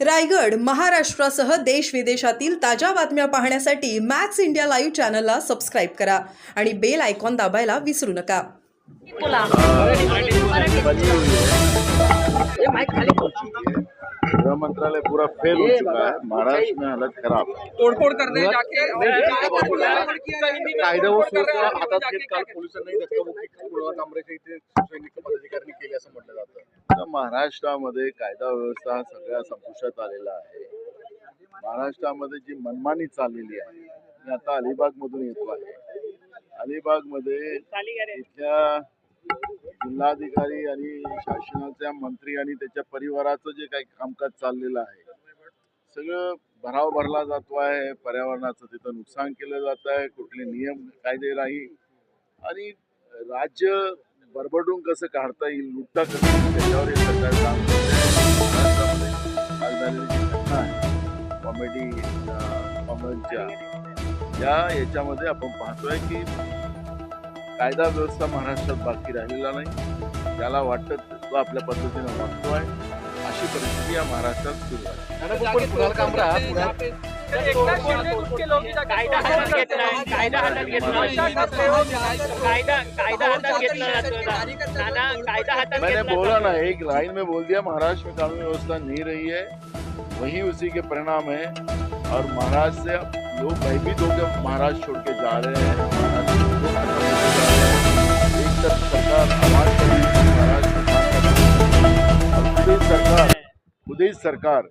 रायगड महाराष्ट्रासह देश विदेशातील ताज्या बातम्या पाहण्यासाठी मॅक्स इंडिया लाईव्ह चॅनलला सबस्क्राईब करा आणि बेल आयकॉन दाबायला विसरू नका. बोला गृह मंत्रालय पूरा फेल हो चुका है महाराष्ट्र में हालत खराब। है तोडफोड करने जाके कायदा व सुव्यवस्था हातात घेत काल पोलिसांनी धक्काबुक्की पूर्ण कामरेच्या इथे सैनिक पदाधिकाऱ्यांनी केली असं म्हटलं जातं. महाराष्ट्रामध्ये कायदा व्यवस्था सगळ्या संपुष्टात आलेला आहे. महाराष्ट्रामध्ये जी मनमानी चाललेली आहे मी आता अलिबाग मधून येतो आहे. अलिबागमध्ये इथल्या जिल्हाधिकारी आणि शासनाच्या मंत्री आणि त्याच्या परिवाराचं जे काही कामकाज चाललेलं आहे सगळं भराव भरला जातो आहे. पर्यावरणाचं तिथं नुकसान केलं जात आहे. कुठले नियम कायदे नाही. आणि राज्य बरबडून कसं काढता येईल लुटता कसं येईल त्याच्यावर हे सरकार काम झालेली घटना आहे कॉमेडी कॉमेडच्या या याच्यामध्ये आपण पाहतोय की कायदा व्यवस्था महाराष्ट्रात बाकी राहिलेला नाही त्याला वाटतं तो आपल्या पद्धतीनं वागतोय अशी परिस्थिती या महाराष्ट्रात सुरू आहे कायदा हातात घेतलाय कायदा हातात घेतला कायदा कायदा हातात घेतला जातो नाना कायदा हातात मैंने बोला. ना एक लाइन में बोल दिया महाराष्ट्र में कानून व्यवस्था नहीं रही है। वही उसी के परिणाम है। और महाराष्ट्र से लोग भयभीत होकर महाराष्ट्र छोड़ के जा रहे हैं। हैं। एक तरफ़ सरकार आवाज़ कर रही है, महाराष्ट्र खुद ही। सरकार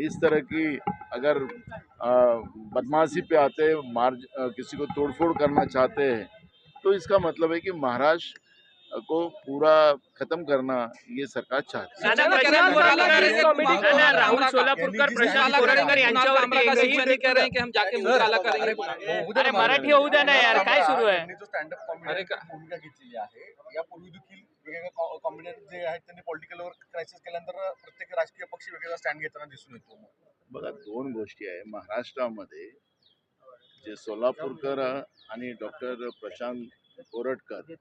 इस तरह की अगर बदमाशी पे आते हैं मार किसी को तोड़फोड़ करना चाहते हैं तो इसका मतलब है कि महाराष्ट्र को पूरा खत्म करना ये सरकार चाहती है। राहुल सोलापूरकर प्रशांत बोराडकर यांच्यावरती एकही कह रहे हैं कि हम जाके मुद्दा करेंगे। अरे मराठी होऊ द्या ना यार काय सुरू आहे वेगवेगळ्या कॉम्बिनेट जे आहेत त्यांनी पॉलिटिकलवर क्रायसिस केल्यानंतर प्रत्येक राजकीय पक्ष वेगवेगळा स्टँड घेताना दिसून येतो. बघा दोन गोष्टी आहे. महाराष्ट्रामध्ये जे सोलापूरकर आणि डॉक्टर प्रशांत कोरटकर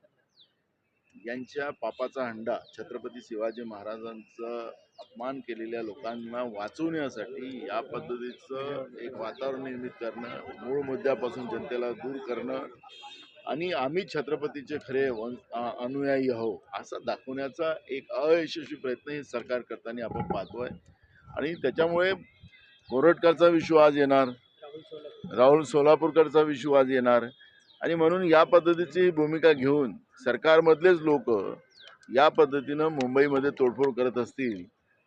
यांच्या पापाचा हंडा छत्रपती शिवाजी महाराजांचं अपमान केलेल्या लोकांना वाचवण्यासाठी या पद्धतीचं एक वातावरण निर्मित करणं मूळ मुद्द्यापासून जनतेला दूर करणं आणि आम्ही छत्रपतीचे खरे अनुयायी आहो असा दाखवण्याचा एक अयशस्वी प्रयत्न हे सरकार करताना आपण पाहतोय. आणि त्याच्यामुळे कोरटकरचा विश्व आज येणार राहुल सोलापूरकरचा विश्व आज येणार. आणि म्हणून या पद्धतीची भूमिका घेऊन सरकारमधलेच लोक या पद्धतीनं मुंबईमध्ये तोडफोड करत असतील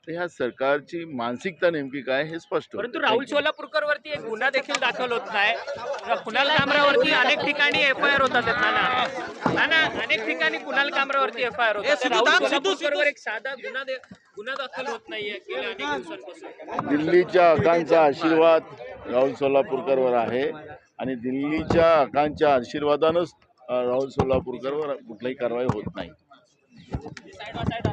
तर ह्या सरकारची मानसिकता नेमकी काय हे स्पष्ट परंतु राहुल सोलापूरकर वरती एक गुन्हा देखील दाखल होत नाही. कुणाल कामरावरती अनेक ठिकाणी एफ आय आर होतात नाना. नाना अनेक ठिकाणी कुणाल कामरावरती एफ आय आर होतात सोलापूरकर एक साधा गुन्हा दे- गुन्हा दाखल होत नाहीये गेल्या अनेक दिवसांपासून. दिल्लीच्या हकांचा आशीर्वाद राहुल सोलापूरकरवर आहे आणि दिल्लीच्या हकांच्या आशीर्वादानंच राहुल सोलापूरकरवर कुठलाही कारवाई होत नाही. Side side